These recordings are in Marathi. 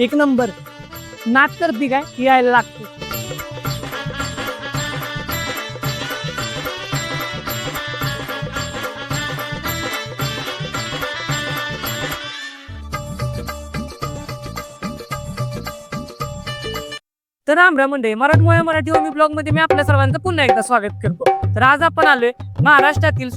एक नंबर. नाच करते काय यायला लागते तर रामराम मंडळी मराठमोळ्या मराठी होमी ब्लॉगमध्ये मी आपल्या सर्वांचं पुन्हा एकदा स्वागत करतो. तर आज आपण आलोय महाराष्ट्रातील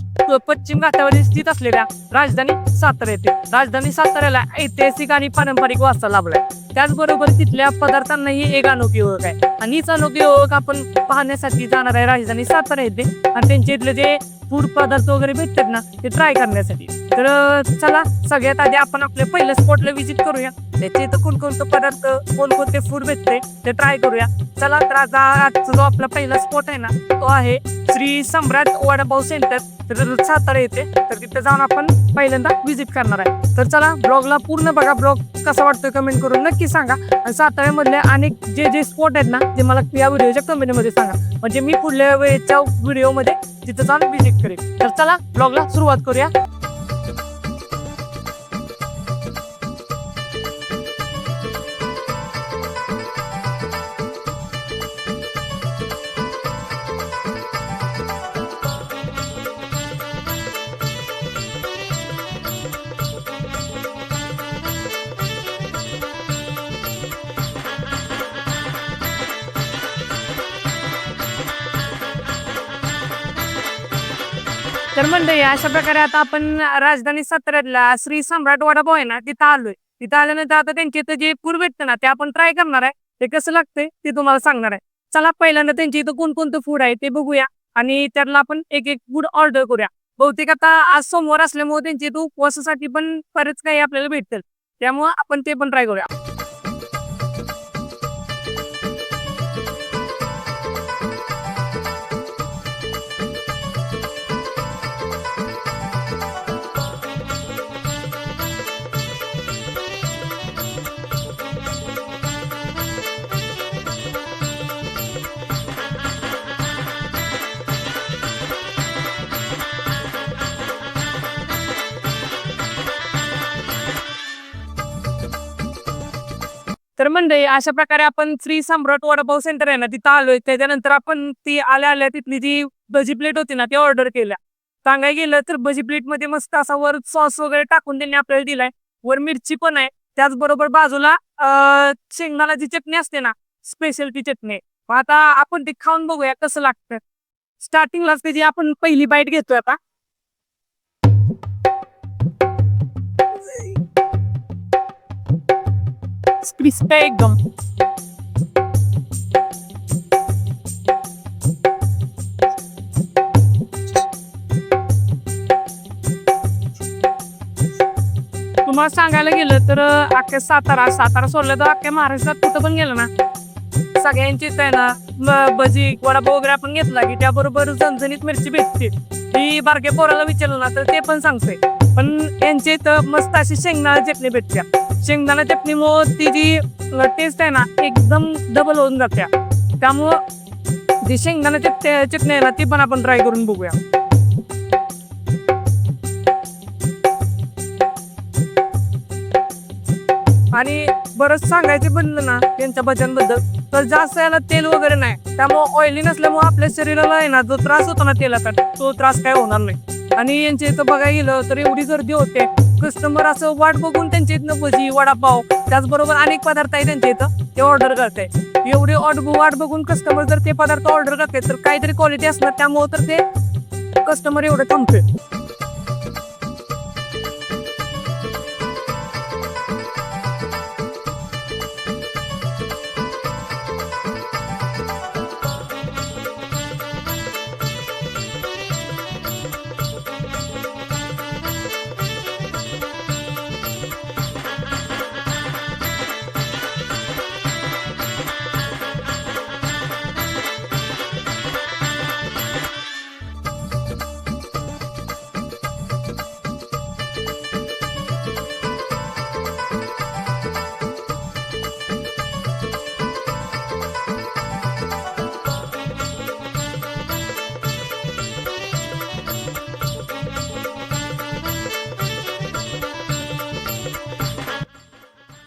पश्चिम घाटावरील स्थित असलेल्या राजधानी सातारा येथे. राजधानी साताऱ्याला ऐतिहासिक आणि पारंपरिक वारसा लाभलाय. त्याचबरोबर तिथल्या पदार्थांनाही एक अनोखी ओळख आहे. आणि हीच अनोखी ओळख आपण पाहण्यासाठी जाणार आहे राजधानी सातारा येथे. आणि त्यांचे इथले जे फूड पदार्थ वगैरे भेटतात ना ते ट्राय करण्यासाठी. तर चला सगळ्यात आधी आपण आपल्या पहिल्या स्पॉटला व्हिजिट करूया. त्याचे इथं कोणकोणते पदार्थ कोणकोणते फूड भेटते ते ट्राय करूया. चला तर आता आजचा जो आपला पहिला स्पॉट आहे ना तो आहे श्री सम्राट वडापाव सेंटर तर सातारा येते. तर तिथे जाऊन आपण पहिल्यांदा व्हिजिट करणार आहे. तर चला ब्लॉगला पूर्ण बघा. ब्लॉग कसा वाटतोय कमेंट करून नक्की सांगा. आणि साताऱ्यामधले अनेक जे जे स्पॉट आहेत ना ते मला या व्हिडिओच्या कमेंटमध्ये सांगा. म्हणजे मी पुढल्या वेळेच्या व्हिडिओमध्ये तिथे जाऊन व्हिजिट करेन. तर चला ब्लॉगला सुरुवात करूया. तर मंडळी अशा प्रकारे आता आपण राजधानी साताऱ्यातला श्री सम्राट वडापाव आहे ना तिथं आलोय. तिथं आल्यानंतर आता त्यांची इथं जे फूड भेटतं ना ते आपण ट्राय करणार आहे. ते कसं लागतंय ते तुम्हाला सांगणार आहे. चला पहिल्यांदा त्यांच्या इथं कोणकोणतं फूड आहे ते बघूया आणि त्याला आपण एक एक फूड ऑर्डर करूया. बहुतेक आता आज सोमवार असल्यामुळे त्यांच्या इथं उपवासासाठी पण बरेच काही आपल्याला भेटतील. त्यामुळं आपण ते पण ट्राय करूया. तर मंडळी अशा प्रकारे आपण श्री सम्राट वडापाव सेंटर आहे ना तिथं आलोय. त्याच्यानंतर आपण ती आल्या आल्या तिथली जी भजी प्लेट होती ना ती ऑर्डर केल्या. सांगाय गेलं तर भजी प्लेटमध्ये मस्त असा वर सॉस वगैरे टाकून त्यांनी आपल्याला दिलाय. वर मिरची पण आहे. त्याचबरोबर बाजूला अं, जी चटणी असते ना स्पेशल ती चटणी. आहे. आता आपण ते खाऊन बघूया कसं लागतं. स्टार्टिंगलाच त्याची आपण पहिली बाईट घेतोय आता. Crispy Crispegum. एकदम तुम्हाला सांगायला गेलं तर अख्ख्या सातारा सातारा सोडलं तर अख्ख्या महाराष्ट्रात कुठं पण गेलं ना. सगळ्यांची आहे ना भजी वडापाव वगैरे आपण घेतला की त्याबरोबर झणझणीत मिरची भेटते. ती बारक्या पोराला विचारलं ना तर ते पण सांगते पण यांच्या इथं मस्त अशी शेंगदाणा चटणी भेटत्या. शेंगदाणा चटणीमुळं ती जी टेस्ट आहे ना एकदम डबल होऊन जात्या. त्यामुळं जी शेंगदाणा चट- चटणी आहे ना ती पण आपण ट्राय करून बघूया. आणि बरंच सांगायचे बनलं ना त्यांच्या भजनबद्दल तर जास्त याला तेल वगैरे नाही. त्यामुळे ऑइली नसल्यामुळे आपल्या शरीराला आहे ना जो त्रास होतो ना तेलाचा तो त्रास काय होणार नाही. आणि यांच्या इथं बघायला गेलं तर एवढी गर्दी होते. कस्टमर असं वाट बघून त्यांच्या इथनं भजी वडापाव त्याचबरोबर अनेक पदार्थ आहे त्यांच्या इथं ते ऑर्डर करते एवढे वाट बघून कस्टमर जर ते पदार्थ ऑर्डर करते तर काहीतरी क्वालिटी असणार त्यामुळे तर ते कस्टमर एवढं थांबते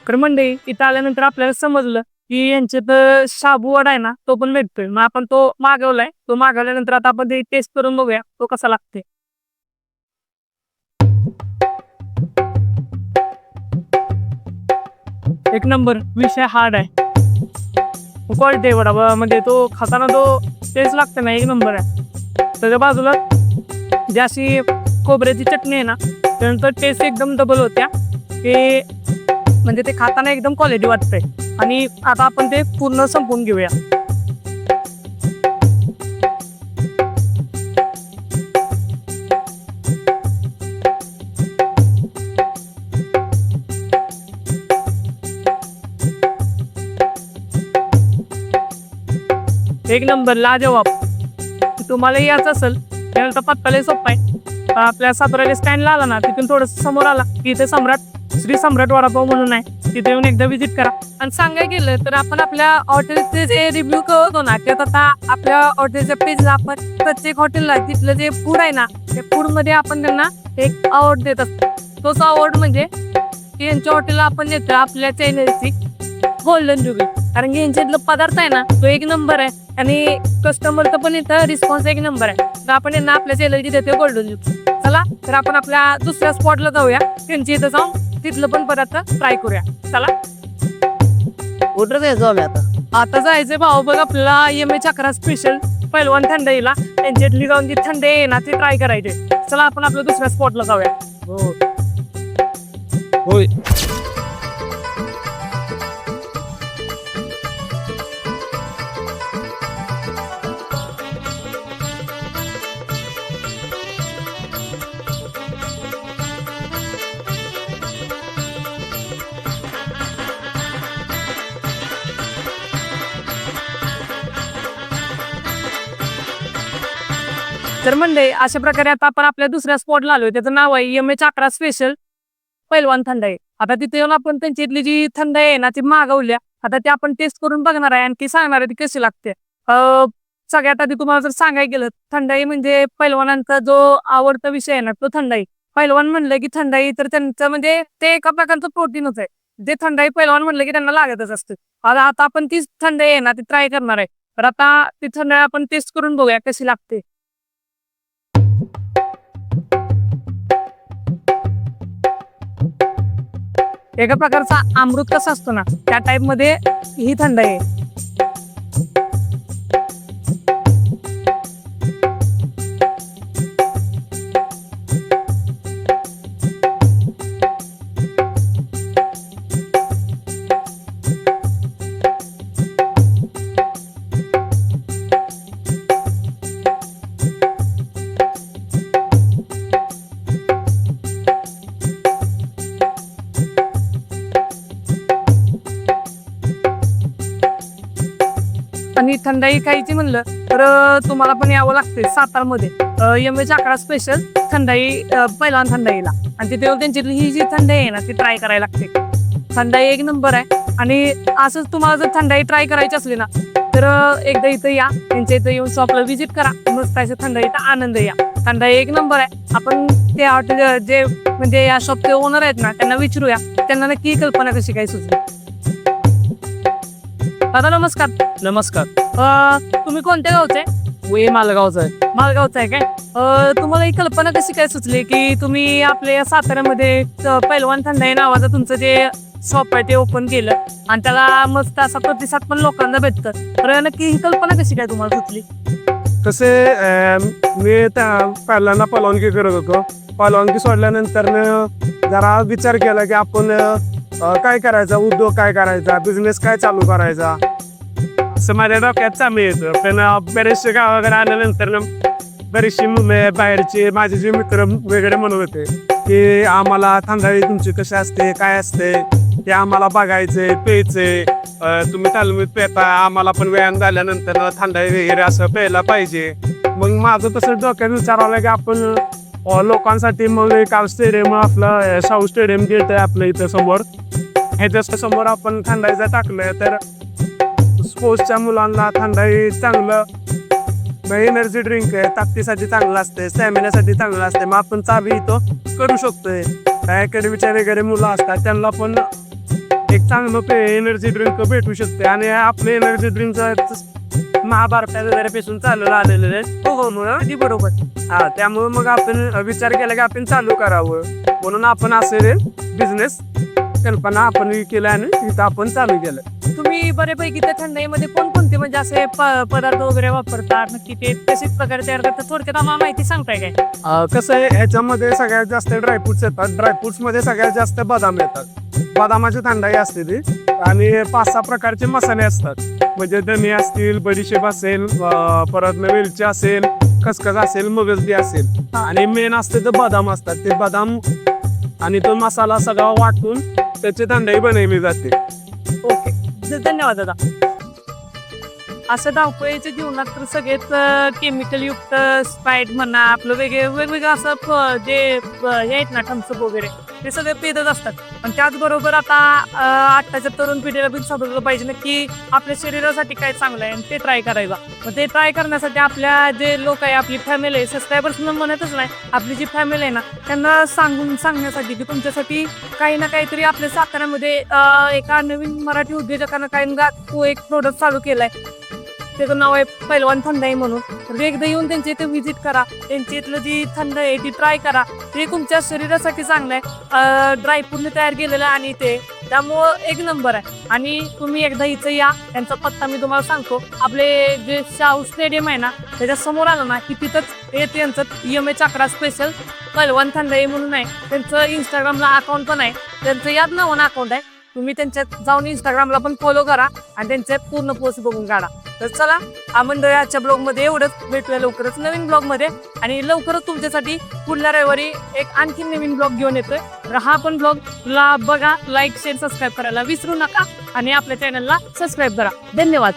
तर मंडळी इथं आल्यानंतर आपल्याला समजलं की यांच्यात शाबू वडा आहे ना तो पण भेटतोय. मग आपण तो मागवलाय. तो मागवल्यानंतर आता आपण ते टेस्ट करून बघूया तो कसा लागते एक नंबर विषय हार्ड आहे. क्वालिटी आहे वडा म्हणजे तो खाताना तो टेस्ट लागते ना एक नंबर आहे. त्याच्या बाजूला जी अशी खोबऱ्याची चटणी आहे ना त्यानंतर टेस्ट एकदम डबल होत्या. की म्हणजे ते खाताना एकदम क्वालिटी वाटते आणि आता आपण ते पूर्ण संपवून घेऊया. एक नंबर लाजवाब. तुम्हाला यायचं असेल त्यानंतर पत्ताले सोपा आहे. आपल्या साताऱ्याला स्टँडला आला ना तिथून थोडस समोर आला की इथे सम्राट श्री सम्राट वडापाव म्हणून आहे. तिथे येऊन एकदा व्हिजिट करा. आणि सांगायला गेलं तर आपण आपल्या हॉटेलचे जे रिव्ह्यू करतो ना त्यात आता आपल्या हॉटेलच्या पेजला आपण प्रत्येक हॉटेलला तिथलं जे फूड आहे ना ते फूडमध्ये आपण त्यांना एक अवॉर्ड देत असतो. तोच अवॉर्ड म्हणजे की यांच्या हॉटेलला आपण देतो आपल्या चॅनलची गोल्डन जुबली कारण की यांच्यातलं पदार्थ आहे ना तो एक नंबर आहे. आणि कस्टमरचा पण इथं रिस्पॉन्स एक नंबर आहे. तर आपण यांना आपल्या चॅनलची देतो गोल्डन जुबली चला तर आपण आपल्या दुसऱ्या स्पॉटला जाऊया. त्यांची इथं जाऊन तिथलं पण पदार्थ ट्राय करूया. चला. कुठं जायचो आम्ही आता? आता जायचंय भाऊ बघ आपल्याला एम ए चक्रा स्पेशल पैलवान थंडाईला. त्यांच्यातली जाऊन जी थंडी आहे ना ती ट्राय करायचे. चला आपण आपल्या दुसऱ्या स्पॉटला जाऊया. हो होय. तर म्हणजे अशा प्रकारे आता आपण आपल्या दुसऱ्या स्पॉटला आलोय. त्याचं नाव आहे एम ए अकरा स्पेशल पैलवान थंडाई. आता तिथे येऊन आपण त्यांची इथली जी थंडाई आहे ना ती मागवल्या. आता ते आपण टेस्ट करून बघणार आहे. आणखी सांगणार आहे ती कशी लागते. सगळ्यात आधी तुम्हाला जर सांगायला गेलं थंडाई म्हणजे पैलवानांचा जो आवडता विषय आहे ना तो थंडाई. पैलवान म्हणलं की थंडाई तर त्यांचं म्हणजे ते एका प्रकारचं प्रोटीनच आहे. जे थंडाई पैलवान म्हणलं की त्यांना लागतच असतं. आता आता आपण तीच थंडाई आहे ना ती ट्राय करणार आहे. तर आता ती थंडाई आपण टेस्ट करून बघूया कशी लागते. एका प्रकारचा अमृत कसा असतो ना त्या टाईपमध्ये ही थंड आहे. आणि थंडाई खायची म्हणलं तर तुम्हाला पण यावं लागते सातारमध्ये. एम एच अकरा स्पेशल थंडाई पहिला थंडाईला. आणि तिथे त्यांची ही जी थंडाई आहे ना ती ट्राय करायला लागते. थंडाई एक नंबर आहे. आणि असंच तुम्हाला जर थंडाई ट्राय करायची असली ना तर एकदा इथं या. त्यांच्या इथं येऊन शॉपला व्हिजिट करा. मस्त असं थंडाईचा आनंद या. थंडाई एक नंबर आहे. आपण त्या हॉटेल जे म्हणजे या शॉपचे ओनर आहेत ना त्यांना विचारूया. त्यांना नक्की कल्पना कशी काय सुचली? दादा नमस्कार. नमस्कार. अं, तुम्ही कोणत्या गावचे? वे मालगावचा आहे. मालगावचं आहे काय? अं, तुम्हाला ही कल्पना कशी काय सुचली की तुम्ही आपल्या या साताऱ्यामध्ये पैलवान थंडाई नावाचं तुमचं जे शॉप आहे ते ओपन केलं आणि त्याला मस्त असा प्रतिसाद पण लोकांना भेटतं. तर नक्की ही कल्पना कशी काय तुम्हाला सुचली? तसे मी त्या पहिल्यांदा पलवानगी करत होतो. पलवानगी सोडल्यानंतर जरा विचार केला की आपण अं, काय करायचा? उद्योग काय करायचा? बिझनेस काय चालू करायचा? असं माझ्या डोक्यात चालू येतं पण बरेचसे गावाकडे आल्यानंतर बरेचशी मुलं बाहेरचे माझे जे मित्र वगैरे म्हणत होते की आम्हाला थंडाई तुमची कशी असते काय असते ते आम्हाला बघायचे प्यायचे. तुम्ही तालमीत पेता आम्हाला पण व्यायाम झाल्यानंतर थंडाई वगैरे असं प्यायला पाहिजे. मग माझं तसं डोक्यात विचार आला की आपण लोकांसाठी मग एक स्टेडियम आपलं साऊथ शाहू स्टेडियम गेट आहे आपल्या इथं समोर. ह्याच्या समोर आपण थंडाईचं टाकलं तर स्पोर्ट्सच्या मुलांना थंडाई चांगलं एनर्जी ड्रिंक आहे ताकदीसाठी चांगलं असते स्टॅमिनासाठी चांगलं असते मग आपण चाबी इथं करू शकतोय. अकॅडमीच्या वगैरे मुलं असतात त्यांना पण एक चांगलं पे एनर्जी ड्रिंक भेटू शकते आणि आपले एनर्जी ड्रिंक महाभारता वगैरे चालू आलेलं आहे हो हो बरोबर. हा त्यामुळे मग आपण विचार केला की आपण चालू करावं. म्हणून आपण असेल बिझनेस कल्पना आपण केल्या आणि तिथं आपण चालू केलं. तुम्ही बऱ्यापैकी त्या थंडाईमध्ये कोणकोणते म्हणजे असे प- पदार्थ वगैरे वापरतात? नक्की ते कशाच प्रकारे तयार करतात? थोडक्यात आम्हाला माहिती सांगताय काय? अं, कसं आहे ह्याच्यामध्ये सगळ्यात जास्त ड्रायफ्रुट्स येतात. ड्रायफ्रुट्समध्ये सगळ्यात जास्त बदाम येतात. बदामाची थंडाई असते ती. आणि पाच सहा प्रकारचे मसाले असतात. म्हणजे धने असतील बडीशेप असेल अं, परत वेलची असेल खसखस असेल मगजबी असेल. आणि मेन असते तर बदाम असतात. ते बदाम आणि तो मसाला सगळा वाटून त्याची थंडाई बनवली जाते. ओके. धन्यवाद दादा. असं धावपळीच्या जीवनात तर सगळेच केमिकल युक्त स्पाईट म्हणा आपलं वेगळे वेगवेगळं असं जे हे आहेत ना थम्सअप वगैरे ते सगळे पेदच असतात. पण त्याचबरोबर आता आत्ताच्या तरुण पिढीला पण समजलं पाहिजे ना की आपल्या शरीरासाठी काय चांगलं आहे आणि ते ट्राय करायचा मग ते ट्राय करण्यासाठी आपल्या जे लोक आहे आपली फॅमिली आहे सबस्क्रायबर्स म्हणतच नाही. आपली जी फॅमिली आहे ना त्यांना सांगून सांगण्यासाठी की तुमच्यासाठी काही ना काहीतरी आपल्या साताऱ्यामध्ये एका नवीन मराठी उद्योजकानं काही ना तो एक प्रोडक्ट चालू केलाय. त्याचं नाव आहे पैलवान थंडाई म्हणून. तर एकदा येऊन त्यांच्या इथे व्हिजिट करा. त्यांची इथलं जी थंड आहे ती ट्राय करा. ते तुमच्या शरीरासाठी चांगलं आहे. ड्रायफ्रूटने तयार केलेलं आहे आणि ते. त्यामुळं एक नंबर आहे. आणि तुम्ही एकदा इथं या. त्यांचा पत्ता मी तुम्हाला सांगतो. आपले जे शाहू स्टेडियम आहे ना त्याच्यासमोर आलं ना की तिथंच हे त्यांचं एम ए चाकरा स्पेशल पैलवान थंडाई म्हणून आहे. त्यांचं इंस्टाग्रामला अकाउंट पण आहे. त्यांचं याच नावानं अकाउंट आहे. तुम्ही त्यांच्यात जाऊन इंस्टाग्रामला पण फॉलो करा आणि त्यांचे पूर्ण पोस्ट बघून काढा. तर चला हा आजच्या ब्लॉगमध्ये एवढंच. भेटूया लवकरच नवीन ब्लॉगमध्ये आणि लवकरच तुमच्यासाठी पुढल्या रविवारी एक आणखी नवीन ब्लॉग घेऊन येतोय. तर हा पण ब्लॉग ला बघा लाईक शेअर सबस्क्राईब करायला विसरू नका. आणि आपल्या चॅनलला सबस्क्राईब करा. धन्यवाद.